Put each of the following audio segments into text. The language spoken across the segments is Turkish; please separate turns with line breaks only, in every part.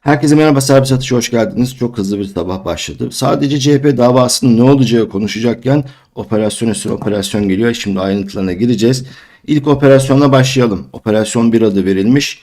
Herkese merhaba Serbest Atış'a hoş geldiniz. Çok hızlı bir sabah başladı. Sadece CHP davasının ne olacağı konuşacakken operasyon üstüne operasyon geliyor. Şimdi ayrıntılarına gireceğiz. İlk operasyonla başlayalım. Operasyon bir adı verilmiş.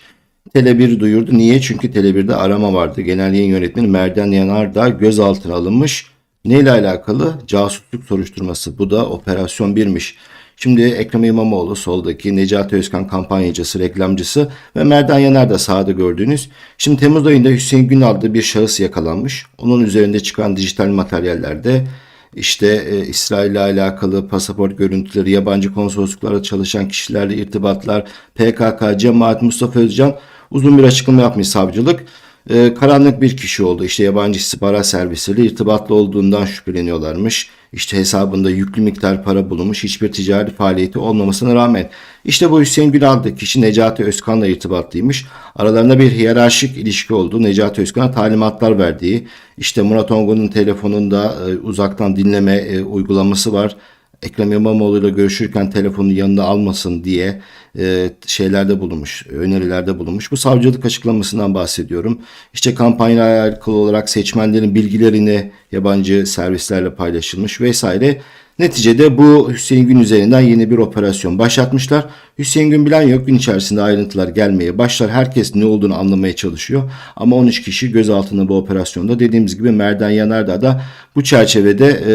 Tele1 duyurdu. Niye? Çünkü Tele1'de arama vardı. Genel yayın yönetmeni Merdan Yanardağ gözaltına alınmış. Neyle alakalı? Casusluk soruşturması. Bu da operasyon birmiş. Şimdi Ekrem İmamoğlu soldaki Necati Özkan kampanyacısı, reklamcısı ve Merdan Yener de sağda gördüğünüz. Şimdi Temmuz ayında Hüseyin Gün adlı bir şahıs yakalanmış. Onun üzerinde çıkan dijital materyallerde işte e, İsrail ile alakalı pasaport görüntüleri, yabancı konsolosluklarda çalışan kişilerle irtibatlar, PKK, Cemaat, Mustafa Özcan uzun bir açıklama yapmış savcılık. E, karanlık bir kişi oldu. İşte yabancı istihbarat servisiyle irtibatlı olduğundan şüpheleniyorlarmış. İşte hesabında yüklü miktar para bulunmuş. Hiçbir ticari faaliyeti olmamasına rağmen. İşte bu Hüseyin Gül adlı kişi Necati Özkan'la irtibatlıymış. Aralarında bir hiyerarşik ilişki olduğu, Necati Özkan'a talimatlar verdiği, işte Murat Ongun'un telefonunda e, uzaktan dinleme e, uygulaması var. Ekrem İmamoğlu ile görüşürken telefonu yanına almasın diye e, şeylerde bulunmuş, önerilerde bulunmuş. Bu savcılık açıklamasından bahsediyorum. İşte kampanyayla alakalı olarak seçmenlerin bilgilerini yabancı servislerle paylaşılmış vesaire. Neticede bu Hüseyin Gün üzerinden yeni bir operasyon başlatmışlar. Hüseyin Gün bilen yok. Gün içerisinde ayrıntılar gelmeye başlar. Herkes ne olduğunu anlamaya çalışıyor. Ama 13 kişi gözaltında bu operasyonda. Dediğimiz gibi Merdan Yanardağ da bu çerçevede e,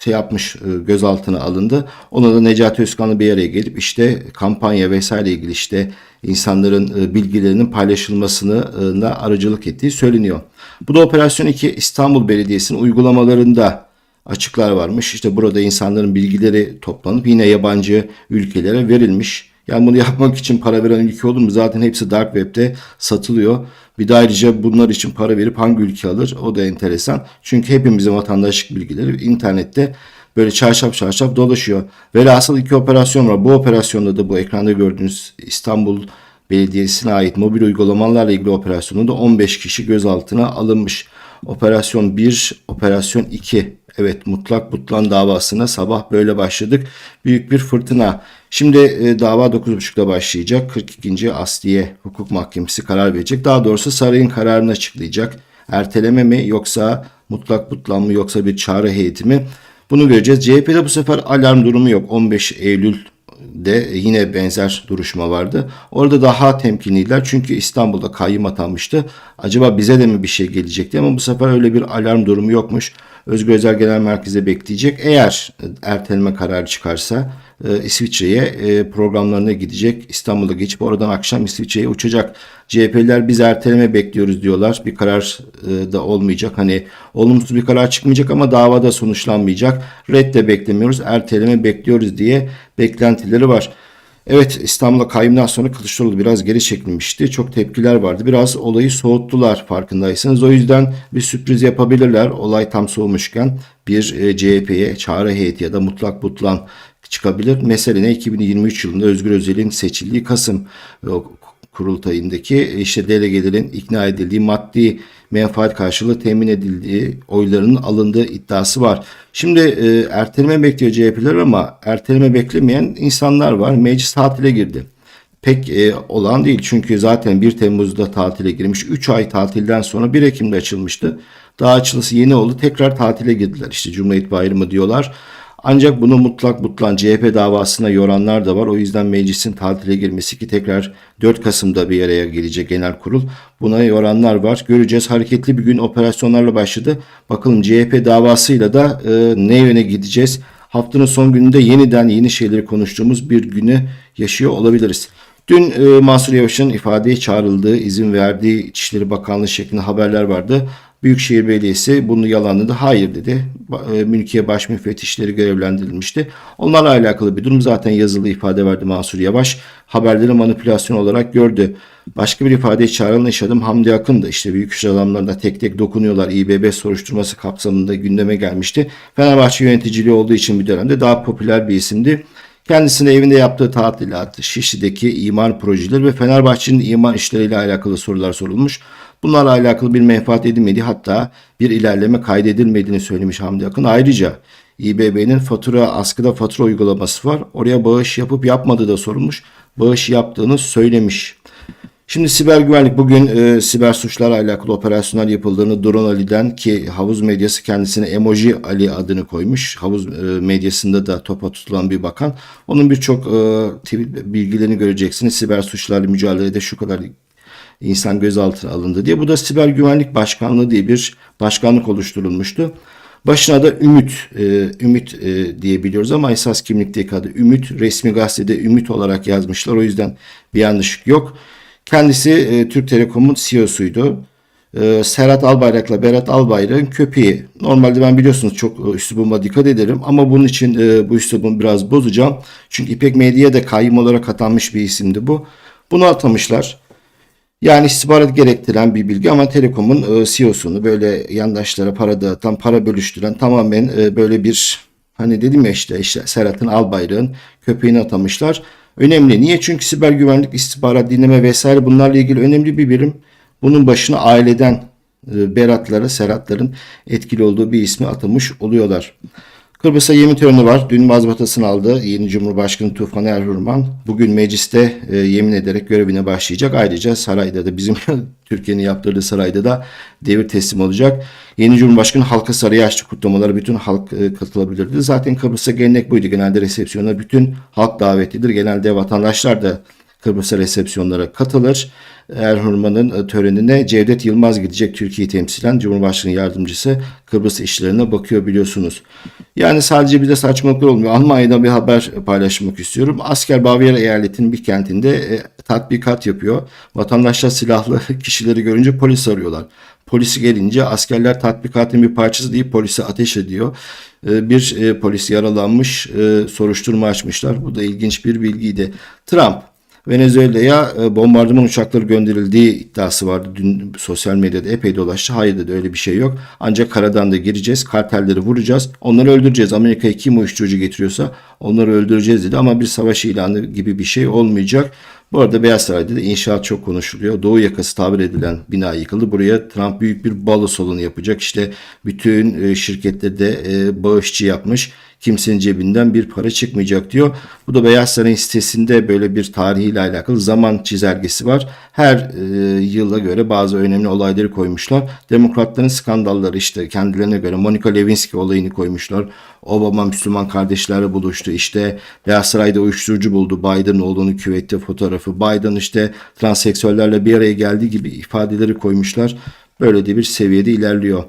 şey yapmış e, gözaltına alındı. Ona da Necati Özkan'la bir araya gelip işte kampanya vesaire ilgili işte insanların e, bilgilerinin paylaşılmasını e, aracılık ettiği söyleniyor. Bu da Operasyon 2 İstanbul Belediyesi'nin uygulamalarında açıklar varmış. İşte burada insanların bilgileri toplanıp yine yabancı ülkelere verilmiş. Yani bunu yapmak için para veren ülke olur mu? Zaten hepsi Dark Web'de satılıyor. Bir de ayrıca bunlar için para verip hangi ülke alır? O da enteresan. Çünkü hepimizin vatandaşlık bilgileri internette böyle çarşaf çarşaf dolaşıyor. Velhasıl iki operasyon var. Bu operasyonda da bu ekranda gördüğünüz İstanbul Belediyesi'ne ait mobil uygulamalarla ilgili operasyonunda 15 kişi gözaltına alınmış. Operasyon 1, operasyon 2. Evet mutlak butlan davasına sabah böyle başladık. Büyük bir fırtına. Şimdi e, dava 9.30'da başlayacak. 42. Asliye Hukuk Mahkemesi karar verecek. Daha doğrusu sarayın kararını açıklayacak. Erteleme mi yoksa mutlak butlan mı yoksa bir çağrı heyeti mi? Bunu göreceğiz. CHP'de bu sefer alarm durumu yok. 15 Eylül de yine benzer duruşma vardı. Orada daha temkinliydiler çünkü İstanbul'da kayyım atanmıştı. Acaba bize de mi bir şey gelecekti ama bu sefer öyle bir alarm durumu yokmuş. Özgür Özel Genel Merkez'e bekleyecek. Eğer erteleme kararı çıkarsa e, İsviçre'ye e, programlarına gidecek. İstanbul'a geçip oradan akşam İsviçre'ye uçacak. CHP'liler biz erteleme bekliyoruz diyorlar. Bir karar e, da olmayacak. Hani olumsuz bir karar çıkmayacak ama davada sonuçlanmayacak. Red de beklemiyoruz. Erteleme bekliyoruz diye beklentileri var. Evet İstanbul'a kayyumdan sonra Kılıçdaroğlu biraz geri çekilmişti. Çok tepkiler vardı. Biraz olayı soğuttular farkındaysanız. O yüzden bir sürpriz yapabilirler. Olay tam soğumuşken bir e, CHP'ye çağrı heyeti ya da mutlak butlan çıkabilir. Mesele ne? 2023 yılında Özgür Özel'in seçildiği Kasım o kurultayındaki işte delegelerin ikna edildiği maddi menfaat karşılığı temin edildiği oylarının alındığı iddiası var. Şimdi e, erteleme bekliyor CHP'ler ama erteleme beklemeyen insanlar var. Meclis tatile girdi. Pek e, olan değil çünkü zaten 1 Temmuz'da tatile girmiş. 3 ay tatilden sonra 1 Ekim'de açılmıştı. Daha açılısı yeni oldu. Tekrar tatile girdiler. İşte Cumhuriyet Bayramı diyorlar. Ancak bunu mutlak butlan CHP davasına yoranlar da var. O yüzden meclisin tatile girmesi ki tekrar 4 Kasım'da bir araya gelecek genel kurul. Buna yoranlar var. Göreceğiz. Hareketli bir gün operasyonlarla başladı. Bakalım CHP davasıyla da e, ne yöne gideceğiz? Haftanın son gününde yeniden yeni şeyleri konuştuğumuz bir günü yaşıyor olabiliriz. Dün e, Mansur Yavaş'ın ifadeye çağrıldığı, izin verdiği İçişleri Bakanlığı şeklinde haberler vardı. Büyükşehir Belediyesi bunu yalanladı. Hayır dedi. E, mülkiye baş müfettişleri görevlendirilmişti. Onlarla alakalı bir durum zaten yazılı ifade verdi Mansur Yavaş. Haberleri manipülasyon olarak gördü. Başka bir ifadeye çağrılan iş adam Hamdi Akın da işte büyük iş adamlarına tek tek dokunuyorlar. İBB soruşturması kapsamında gündeme gelmişti. Fenerbahçe yöneticiliği olduğu için bir dönemde daha popüler bir isimdi. Kendisine evinde yaptığı tatilat, Şişli'deki imar projeleri ve Fenerbahçe'nin imar işleriyle alakalı sorular sorulmuş. Bunlarla alakalı bir menfaat edilmediği hatta bir ilerleme kaydedilmediğini söylemiş Hamdi Akın. Ayrıca İBB'nin fatura askıda fatura uygulaması var. Oraya bağış yapıp yapmadığı da sorulmuş. Bağış yaptığını söylemiş. Şimdi siber güvenlik bugün e, siber suçlarla alakalı operasyonlar yapıldığını Drone Ali'den ki havuz medyası kendisine Emoji Ali adını koymuş. Havuz e, medyasında da topa tutulan bir bakan. Onun birçok e, bilgilerini göreceksiniz. Siber suçlarla mücadelede şu kadar insan gözaltına alındı diye. Bu da siber güvenlik başkanlığı diye bir başkanlık oluşturulmuştu. Başına da Ümit, e, Ümit e, diye biliyoruz ama esas kimlikteki adı Ümit. Resmi gazetede Ümit olarak yazmışlar. O yüzden bir yanlışlık yok. Kendisi e, Türk Telekom'un CEO'suydu. E, Serhat Albayrak'la Berat Albayrak'ın köpeği. Normalde ben biliyorsunuz çok e, üslubuma dikkat ederim ama bunun için e, bu üslubumu biraz bozacağım. Çünkü İpek Medya'ya da kayyum olarak atanmış bir isimdi bu. Bunu atamışlar. Yani istihbarat gerektiren bir bilgi ama Telekom'un e, CEO'sunu böyle yandaşlara para dağıtan, para bölüştüren tamamen e, böyle bir hani dedim ya işte, işte Serhat'ın Albayrak'ın köpeğini atamışlar. Önemli. Niye? Çünkü siber güvenlik, istihbarat, dinleme vesaire bunlarla ilgili önemli bir birim. Bunun başına aileden e, Beratlara, Serhatların etkili olduğu bir ismi atamış oluyorlar. Kıbrıs'a yemin töreni var. Dün mazbatasını aldı yeni Cumhurbaşkanı Tufan Erhurman. Bugün mecliste e, yemin ederek görevine başlayacak. Ayrıca sarayda da bizim Türkiye'nin yaptırdığı sarayda da devir teslim olacak. Yeni Cumhurbaşkanı halka sarayı açtı kutlamaları bütün halk e, katılabilirdi. Zaten Kıbrıs'a gelenek buydu. Genelde resepsiyona bütün halk davetlidir. Genelde vatandaşlar da Kıbrıs'a resepsiyonlara katılır. Erhurman'ın e, törenine Cevdet Yılmaz gidecek Türkiye'yi temsilen Cumhurbaşkanı Yardımcısı Kıbrıs işlerine bakıyor biliyorsunuz. Yani sadece bir de saçmalıklar olmuyor. Almanya'da bir haber paylaşmak istiyorum. Asker Bavyera eyaletinin bir kentinde e, tatbikat yapıyor. Vatandaşlar silahlı kişileri görünce polis arıyorlar. Polisi gelince askerler tatbikatın bir parçası deyip polise ateş ediyor. E, bir e, polis yaralanmış, soruşturma açmışlar. Bu da ilginç bir bilgiydi. Trump Venezuela'ya e, bombardıman uçakları gönderildiği iddiası vardı. Dün sosyal medyada epey dolaştı. Hayır dedi öyle bir şey yok. Ancak karadan da gireceğiz. Kartelleri vuracağız. Onları öldüreceğiz. Amerika'ya kim uyuşturucu getiriyorsa onları öldüreceğiz dedi. Ama bir savaş ilanı gibi bir şey olmayacak. Bu arada Beyaz Saray'da da inşaat çok konuşuluyor. Doğu yakası tabir edilen bina yıkıldı. Buraya Trump büyük bir balo salonu yapacak. İşte bütün e, şirketlerde e, bağışçı yapmış. Kimsenin cebinden bir para çıkmayacak diyor. Bu da Beyaz Saray'ın sitesinde böyle bir tarihiyle alakalı zaman çizelgesi var. Her e, yıla göre bazı önemli olayları koymuşlar. Demokratların skandalları işte kendilerine göre Monica Lewinsky olayını koymuşlar. Obama Müslüman kardeşlerle buluştu. İşte Beyaz Saray'da uyuşturucu buldu. Biden oğlunu küvette fotoğrafı. Biden işte transseksüellerle bir araya geldiği gibi ifadeleri koymuşlar. Böyle de bir seviyede ilerliyor.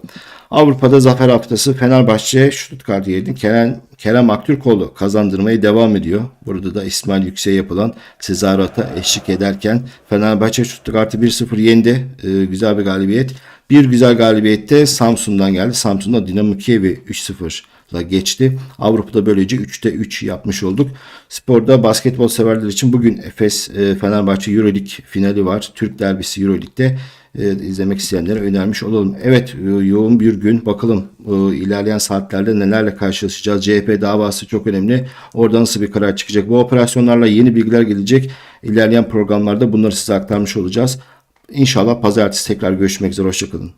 Avrupa'da zafer haftası Fenerbahçe Stuttgart'ı yedi. Kerem, Kerem Aktürkoğlu kazandırmaya devam ediyor. Burada da İsmail Yüksek'e yapılan Sezarata eşlik ederken Fenerbahçe Stuttgart'ı 1-0 yendi. Ee, güzel bir galibiyet. Bir güzel galibiyette Samsun'dan geldi. Samsun'da Dinamo Kiev'i 3-0 ile geçti. Avrupa'da böylece 3'te 3 yapmış olduk. Sporda basketbol severler için bugün Efes e, Fenerbahçe Euroleague finali var. Türk derbisi Euroleague'de e, izlemek isteyenlere önermiş olalım. Evet e, yoğun bir gün. Bakalım ilerleyen saatlerde nelerle karşılaşacağız. CHP davası çok önemli. Orada nasıl bir karar çıkacak? Bu operasyonlarla yeni bilgiler gelecek. İlerleyen programlarda bunları size aktarmış olacağız. İnşallah pazartesi tekrar görüşmek üzere. Hoşçakalın.